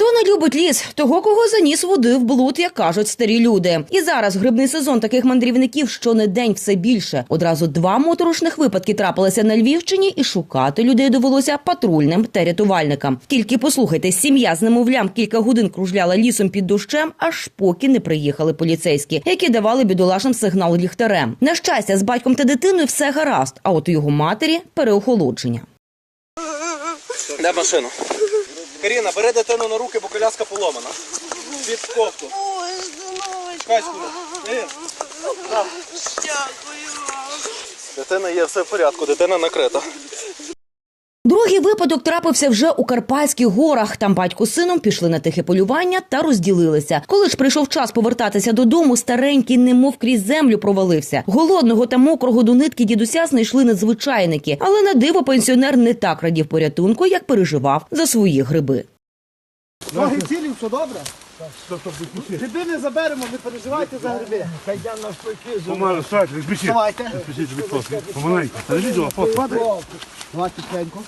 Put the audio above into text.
Хто не любить ліс, того кого заніс води в блуд, як кажуть старі люди. І зараз грибний сезон таких мандрівників щонедень все більше. Одразу два моторошних випадки трапилися на Львівщині, і шукати людей довелося патрульним та рятувальникам. Тільки послухайте, сім'я з немовлям кілька годин кружляла лісом під дощем, аж поки не приїхали поліцейські, які давали бідолашам сигнал ліхтарем. На щастя, з батьком та дитиною все гаразд. А от його матері переохолодження. Де машину? Каріна, бери дитину на руки, бо коляска поломана. Під кофту. Ой. Чекай секунду. Дякую вам. Дитина є, все в порядку, дитина накрита. Другий випадок трапився вже у Карпатських горах. Там батько з сином пішли на тихе полювання та розділилися. Коли ж прийшов час повертатися додому, старенький немов крізь землю провалився. Голодного та мокрого до нитки дідуся знайшли надзвичайники. Але на диво пенсіонер не так радів порятунку, як переживав за свої гриби. Ноги цілі, все добре? Гриби не заберемо, не переживайте за гриби. Помалу, стойте, відпишіть. Давайте. Відпишіть, будь ласка. Помаленьку. Та не а фото. Давайте тихенько.